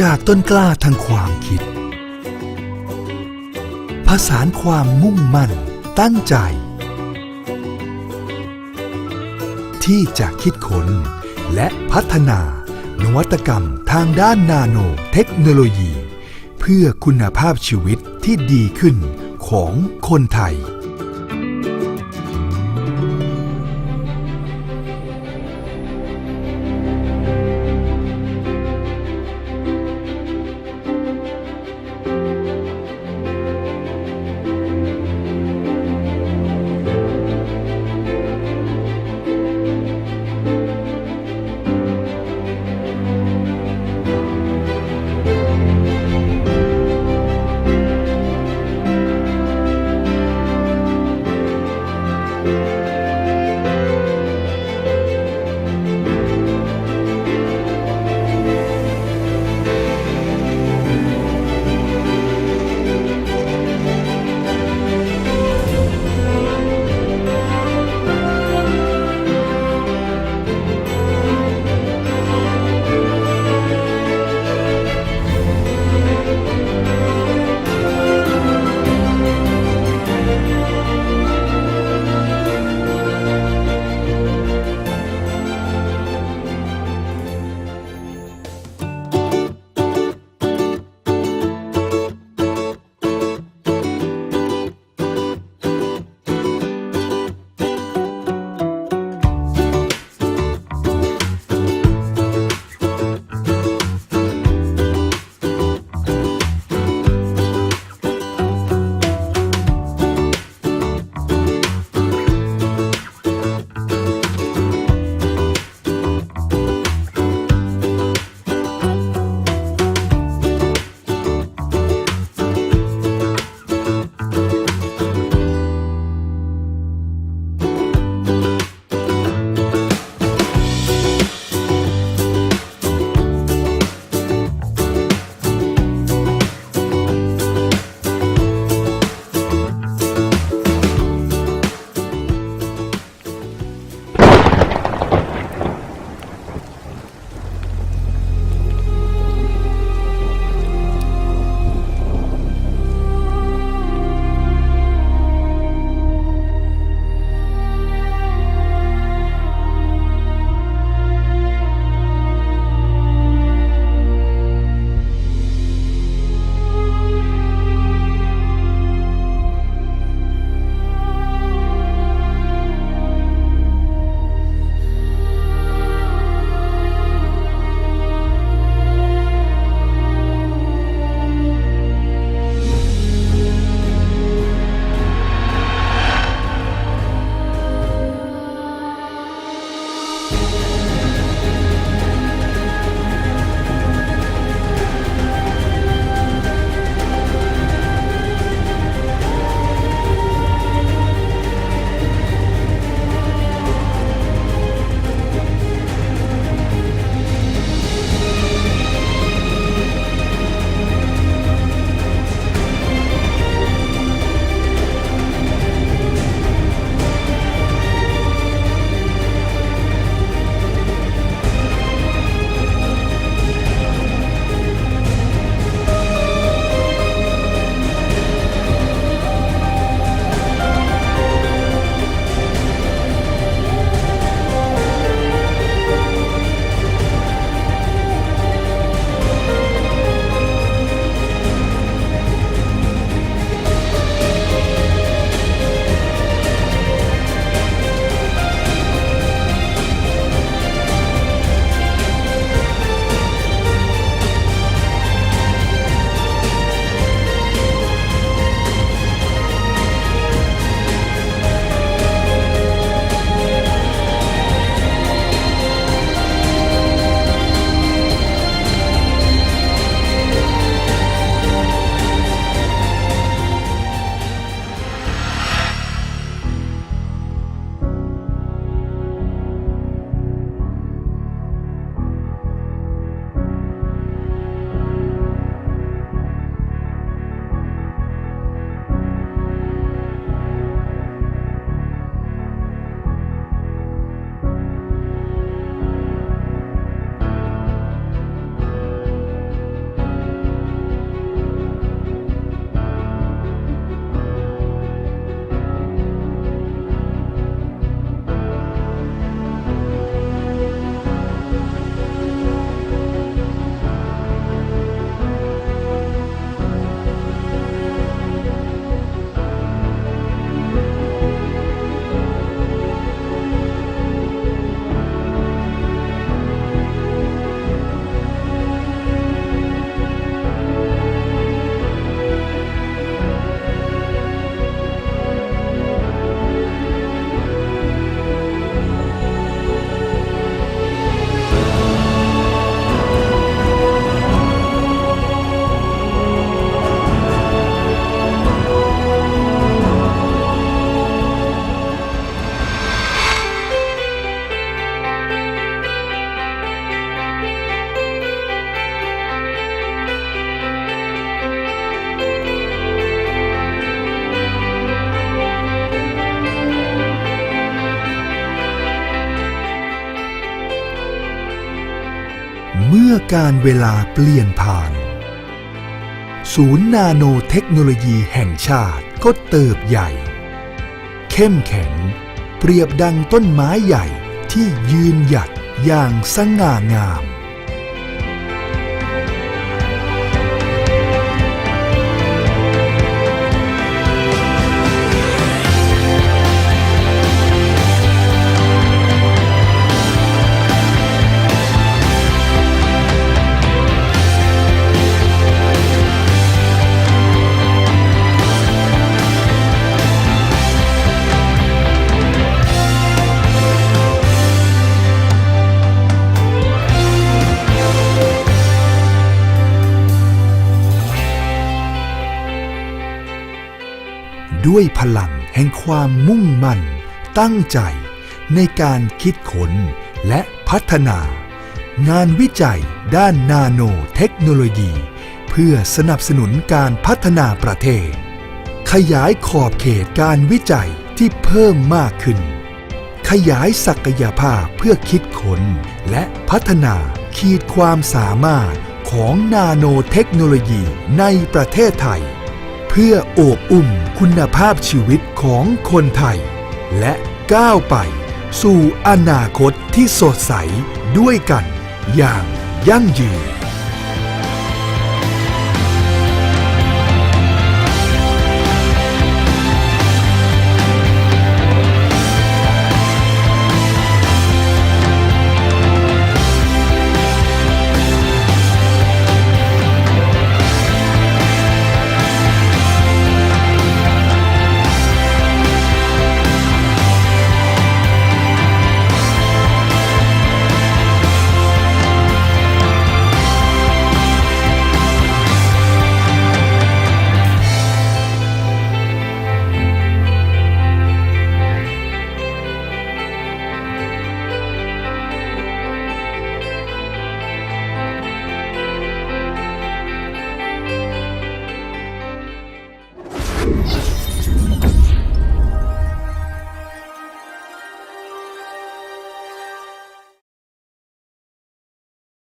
จากต้นกล้าทางความคิด ผสานความมุ่งมั่นตั้งใจ ที่จะคิดค้นและพัฒนานวัตกรรมทางด้านนาโนเทคโนโลยี เพื่อคุณภาพชีวิตที่ดีขึ้นของคนไทย่อการเวลาเปลี่ยนผ่าน ศูนย์นาโนเทคโนโลยีแห่งชาติก็เติบใหญ่ เข้มแข็ง เปรียบดังต้นไม้ใหญ่ที่ยืนหยัดอย่างสง่างาม ด้วยพลังแห่งความมุ่งมั่น ตั้งใจ ในการคิดค้นและพัฒนา งานวิจัยด้านนาโนเทคโนโลยี เพื่อสนับสนุนการพัฒนาประเทศ ขยายขอบเขตการวิจัยที่เพิ่มมากขึ้น ขยายศักยภาพเพื่อคิดค้นและพัฒนาขีดความสามารถของนาโนเทคโนโลยีในประเทศไทย พื่อโอบอุ่มคุณภาพชีวิตของคนไทย และก้าวไปสู่อนาคตที่สดใสด้วยกันอย่างยั่งยืน